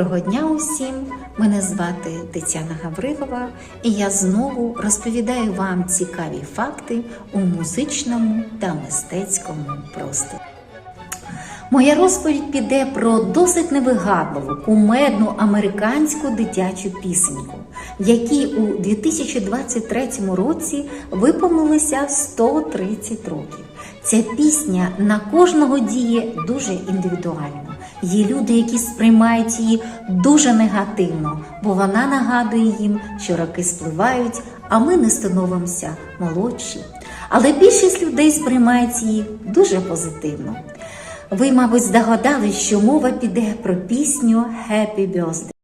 Доброго дня усім! Мене звати Тетяна Гаврилова, і я знову розповідаю вам цікаві факти у музичному та мистецькому просторі. Моя розповідь піде про досить невигадливу, кумедну американську дитячу пісеньку, якій у 2023 році виповнилося 130 років. Ця пісня на кожного діє дуже індивідуально. Є люди, які сприймають її дуже негативно, бо вона нагадує їм, що роки спливають, а ми не становимося молодші. Але більшість людей сприймають її дуже позитивно. Ви, мабуть, здогадались, що мова піде про пісню Happy Birthday.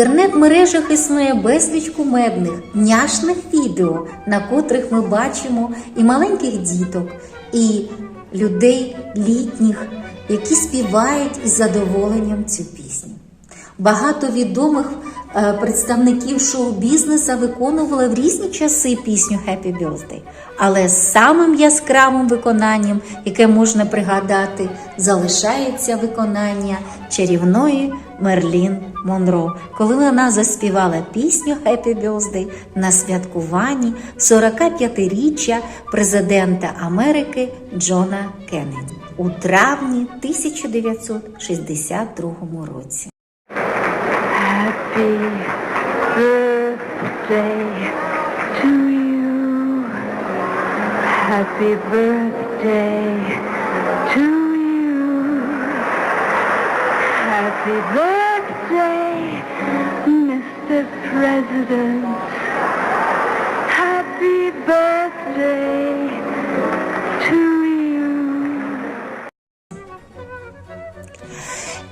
Інтернет-мережах існує безліч кумедних, няшних відео, на котрих ми бачимо і маленьких діток, і людей літніх, які співають із задоволенням цю пісню. Багато відомих представників шоу-бізнесу виконували в різні часи пісню Happy Birthday. Але самим яскравим виконанням, яке можна пригадати, залишається виконання чарівної Мерлін Монро, коли вона заспівала пісню Happy Birthday на святкуванні 45-річчя президента Америки Джона Кеннеді у травні 1962 році. Happy birthday to you. Happy birthday to you. Happy birthday, Mr. President. Happy birthday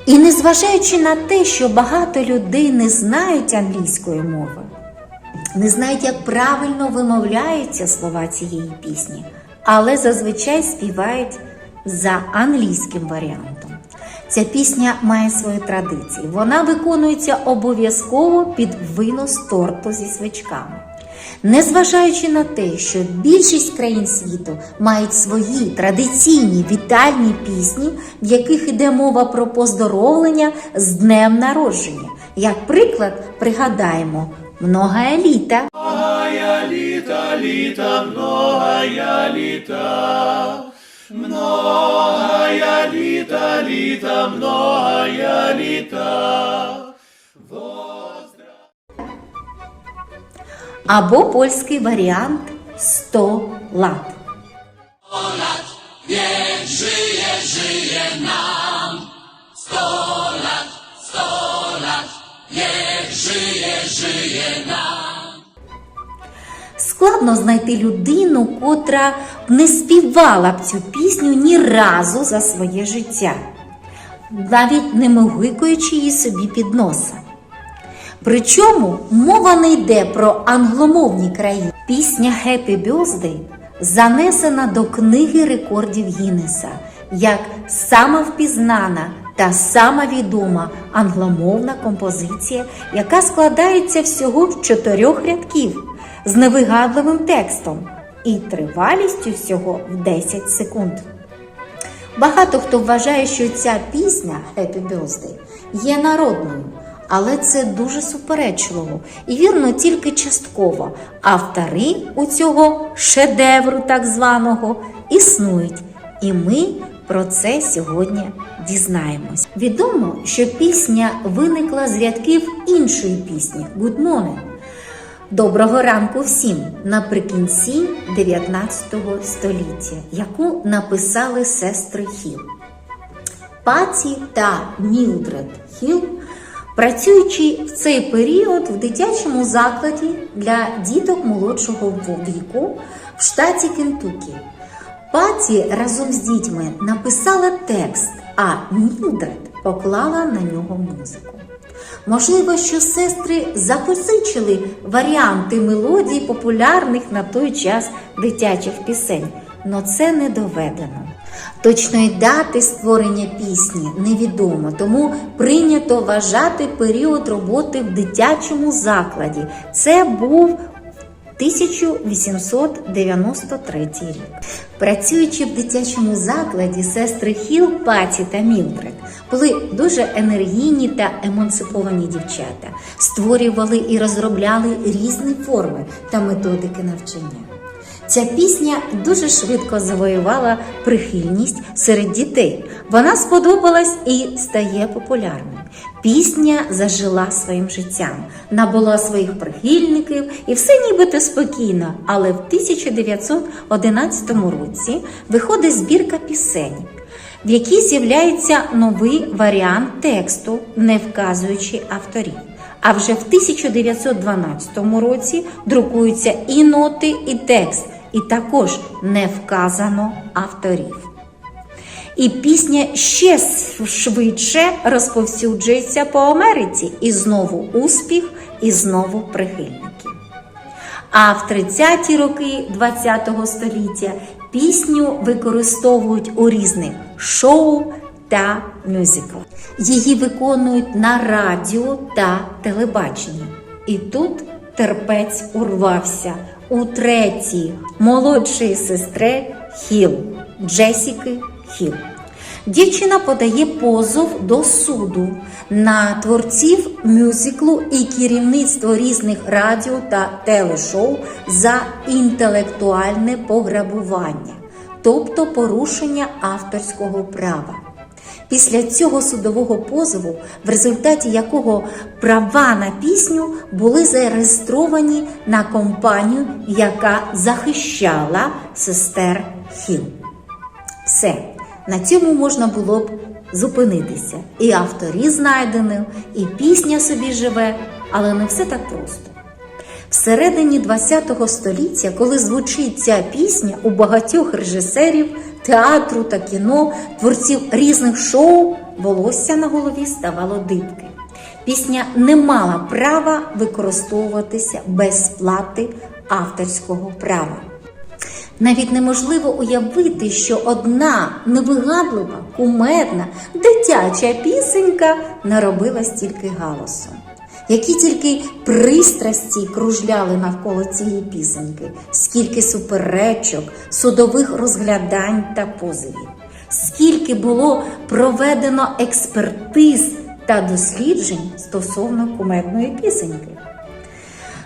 І незважаючи на те, що багато людей не знають англійської мови, не знають, як правильно вимовляються слова цієї пісні, але зазвичай співають за англійським варіантом. Ця пісня має свої традиції. Вона виконується обов'язково під винос торту зі свічками. Незважаючи на те, що більшість країн світу мають свої традиційні вітальні пісні, в яких йде мова про поздоровлення з днем народження. Як приклад, пригадаємо «Многая літа. Многая літа, літа, многая літа. Многая літа, літа, многая літа. Або польський варіант 100 лат. Складно знайти людину, котра б не співала б цю пісню ні разу за своє життя, навіть не мугикуючи її собі під носа. Причому мова не йде про англомовні країни. Пісня Happy Birthday занесена до книги рекордів Гіннеса як сама впізнана та сама відома англомовна композиція, яка складається всього з чотирьох рядків з невигадливим текстом і тривалістю всього в 10 секунд. Багато хто вважає, що ця пісня Happy Birthday є народною, але це дуже суперечливо і вірно тільки частково. Автори у цього шедевру, так званого, існують. І ми про це сьогодні дізнаємось. Відомо, що пісня виникла з рядків іншої пісні Good Morning. Доброго ранку всім наприкінці 19 століття, яку написали сестри Хіл. Паті та Мілдред Хіл, працюючи в цей період в дитячому закладі для діток молодшого віку в штаті Кентукі. Паті разом з дітьми написала текст, а Мілдред поклала на нього музику. Можливо, що сестри запозичили варіанти мелодій популярних на той час дитячих пісень, але це не доведено. Точної дати створення пісні невідомо, тому прийнято вважати період роботи в дитячому закладі. Це був 1893 рік. Працюючи в дитячому закладі, сестри Хіл, Паті та Мілдред були дуже енергійні та емансиповані дівчата, створювали і розробляли різні форми та методики навчання. Ця пісня дуже швидко завоювала прихильність серед дітей. Вона сподобалась і стає популярною. Пісня зажила своїм життям, набула своїх прихильників і все нібито спокійно. Але в 1911 році виходить збірка пісень, в якій з'являється новий варіант тексту, не вказуючи авторів. А вже в 1912 році друкуються і ноти, і текст, і також не вказано авторів. І пісня ще швидше розповсюджується по Америці, і знову успіх, і знову прихильники. А в 30-ті роки ХХ століття пісню використовують у різних шоу та мюзиклах. Її виконують на радіо та телебаченні. І тут терпець урвався у третій молодшої сестри Хіл Джесіки Хіл. Дівчина подає позов до суду на творців мюзиклу і керівництво різних радіо та телешоу за інтелектуальне пограбування, тобто порушення авторського права. Після цього судового позову, в результаті якого права на пісню були зареєстровані на компанію, яка захищала сестер Хіл. Все, на цьому можна було б зупинитися. І авторі знайдені, і пісня собі живе, але не все так просто. Всередині ХХ століття, коли звучить ця пісня у багатьох режисерів, театру та кіно, творців різних шоу, волосся на голові ставало дибки. Пісня не мала права використовуватися без сплати авторського права. Навіть неможливо уявити, що одна невигадлива, кумедна, дитяча пісенька наробила стільки галасу. Які тільки пристрасті кружляли навколо цієї пісеньки, скільки суперечок, судових розглядань та позовів, скільки було проведено експертиз та досліджень стосовно кумедної пісеньки.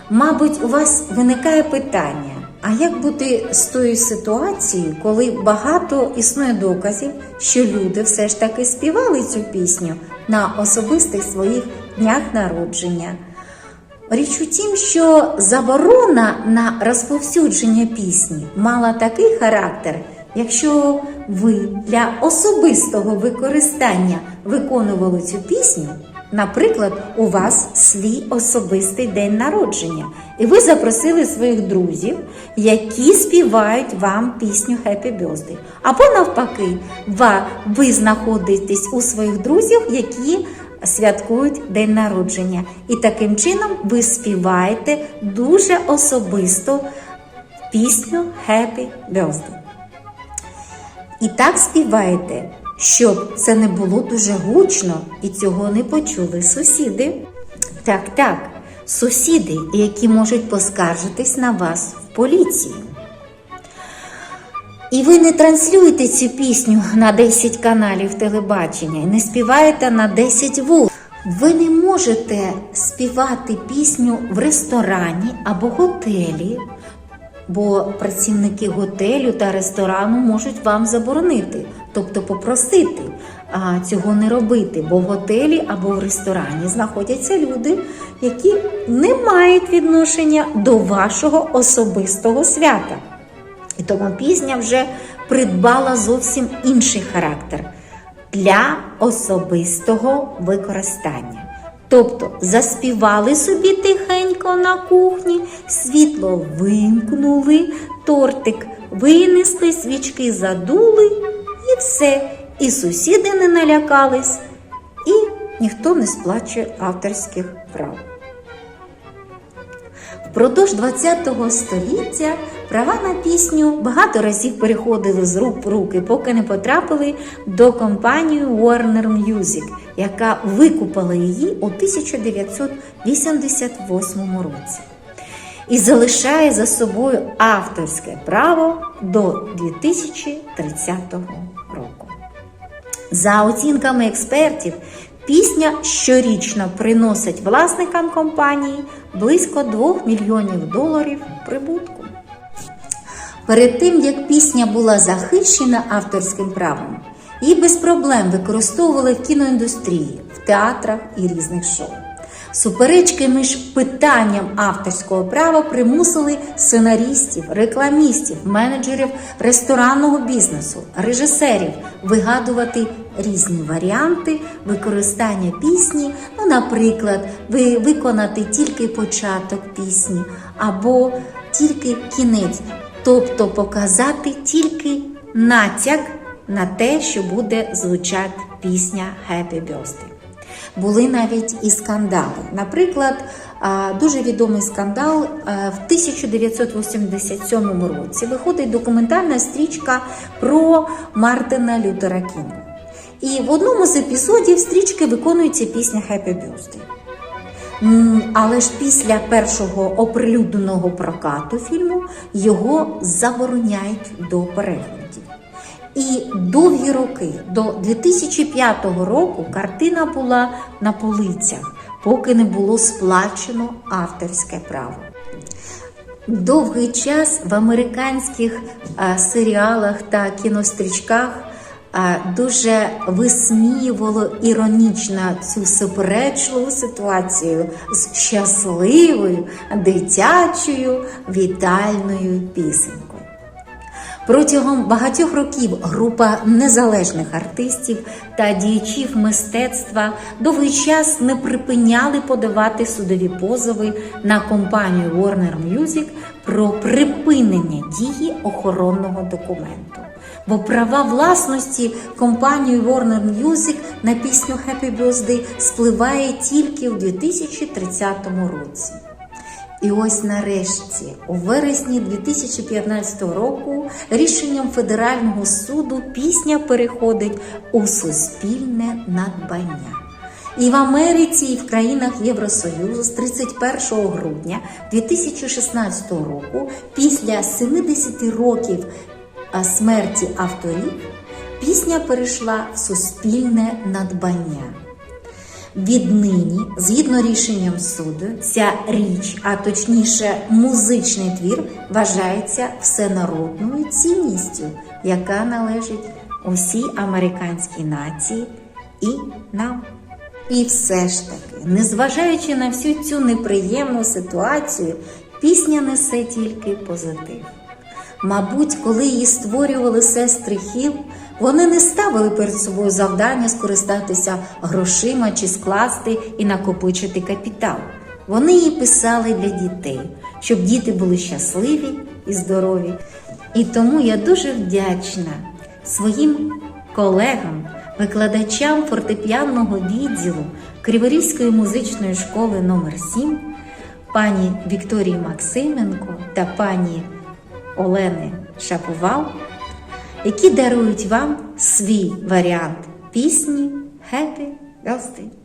Мабуть, у вас виникає питання: а як бути з тою ситуацією, коли багато існує доказів, що люди все ж таки співали цю пісню на особистих своїх днях народження? Річ у тім, що заборона на розповсюдження пісні мала такий характер, якщо ви для особистого використання виконували цю пісню. Наприклад, у вас свій особистий день народження, і ви запросили своїх друзів, які співають вам пісню Happy Birthday. Або навпаки, ви знаходитесь у своїх друзів, які святкують день народження. І таким чином ви співаєте дуже особисто пісню Happy Birthday. І так співаєте, щоб це не було дуже гучно і цього не почули сусіди. Так, так, сусіди, які можуть поскаржитись на вас в поліцію. І ви не транслюєте цю пісню на 10 каналів телебачення і не співаєте на 10 вуз. Ви не можете співати пісню в ресторані або готелі, бо працівники готелю та ресторану можуть вам заборонити, тобто попросити а, цього не робити, бо в готелі або в ресторані знаходяться люди, які не мають відношення до вашого особистого свята. І тому пісня вже придбала зовсім інший характер для особистого використання. Тобто заспівали собі тихенько на кухні, світло вимкнули, тортик винесли, свічки задули і все. І сусіди не налякались, і ніхто не сплачує авторських прав. Впродовж ХХ століття права на пісню багато разів переходили з рук в руки, поки не потрапили до компанії Warner Music, яка викупила її у 1988 році і залишає за собою авторське право до 2030 року. За оцінками експертів, пісня щорічно приносить власникам компанії близько 2 мільйонів доларів прибутку. Перед тим, як пісня була захищена авторським правом, її без проблем використовували в кіноіндустрії, в театрах і різних шоу. Суперечки між питанням авторського права примусили сценарістів, рекламістів, менеджерів ресторанного бізнесу, режисерів вигадувати різні варіанти використання пісні. Ну, наприклад, ви виконати тільки початок пісні або тільки кінець, тобто показати тільки натяк на те, що буде звучати пісня Happy Birthday. Були навіть і скандали. Наприклад, дуже відомий скандал а, в 1987 році виходить документальна стрічка про Мартина Лютера Кінга. І в одному з епізодів стрічки виконується пісня Happy Birthday. Але ж після першого оприлюдненого прокату фільму його забороняють до переглядів. І довгі роки, до 2005 року, картина була на полицях, поки не було сплачено авторське право. Довгий час в американських а, серіалах та кінострічках а, дуже висміювало іронічно цю суперечливу ситуацію з щасливою дитячою вітальною пісенькою. Протягом багатьох років група незалежних артистів та діячів мистецтва довгий час не припиняли подавати судові позови на компанію Warner Music про припинення дії охоронного документу. Бо права власності компанії Warner Music на пісню Happy Birthday спливає тільки у 2030 році. І ось нарешті, у вересні 2015 року, рішенням Федерального суду пісня переходить у суспільне надбання. І в Америці, і в країнах Євросоюзу з 31 грудня 2016 року, після 70 років смерті авторів, пісня перейшла в суспільне надбання. Віднині, згідно рішенням суду, ця річ, а точніше музичний твір, вважається всенародною цінністю, яка належить усій американській нації і нам. І все ж таки, незважаючи на всю цю неприємну ситуацію, пісня несе тільки позитив. Мабуть, коли її створювали сестри Хіл, вони не ставили перед собою завдання скористатися грошима чи скласти і накопичити капітал. Вони її писали для дітей, щоб діти були щасливі і здорові. І тому я дуже вдячна своїм колегам, викладачам фортепіанного відділу Криворізької музичної школи номер 7 пані Вікторії Максименко та пані Олени Шаповал, які дарують вам свій варіант пісні Happy Birthday.